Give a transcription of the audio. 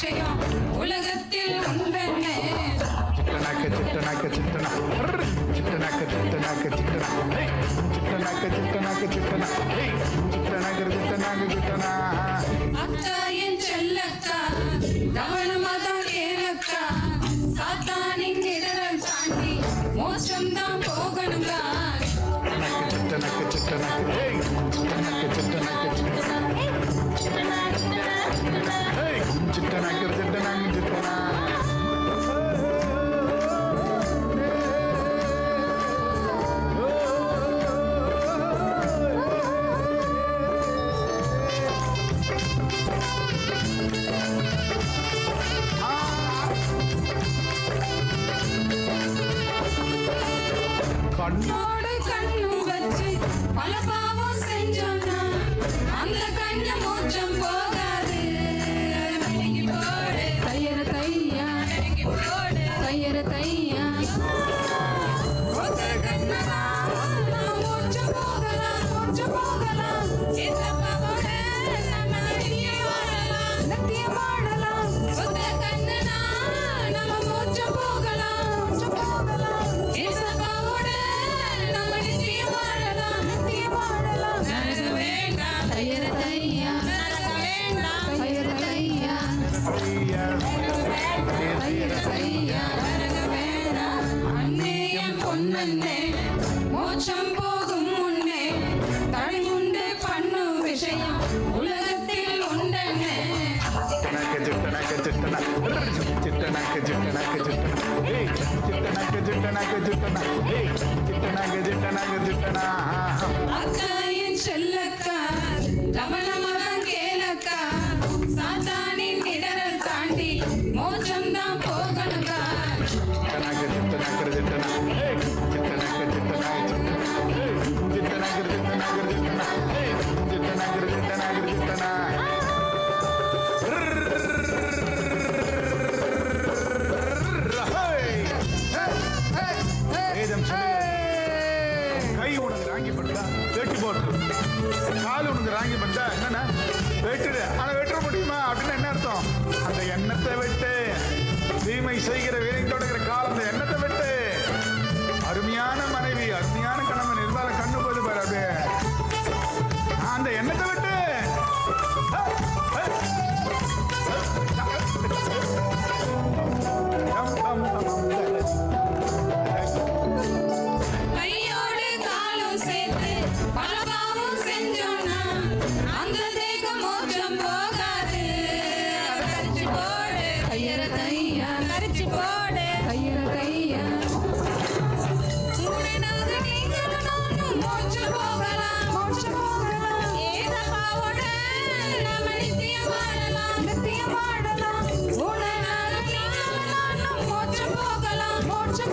விஷயம். உலகத்தில் உண்டென்ன சிட்டனாக்க சிட்டனாக்க சிட்டனா சிட்டனாக்க சிட்டனாக்க சிட்டனா சிட்டனாக்க சிட்டனாக்க கண்ணோடு கண்ணு வச்சு பல பாவம் செஞ்சோம்னா அந்த கண்ணு மோச்சம் ஐயா ஐயா அன்னேயம் பொன்னன்னே மோட்சம் போகும் முன்னே தலைமுண்டு பண்ணு விஷயம் உலகத்தில் உண்டன்னே சிட்டனாக்கு சிட்டனாக்கு சிட்டனா சிட்டனாக்கு சிட்டனாக்கு சிட்டனா ஏய் சிட்டனாக்கு சிட்டனாக்கு செல்லக்கா ரமணமா விட்டுடு ஆனால் வெட்ட முடியுமா? அப்படின்னு என்ன அர்த்தம்? அந்த எண்ணத்தை விட்டு தீமை செய்கிற வினை தொடங்குற காலத்தை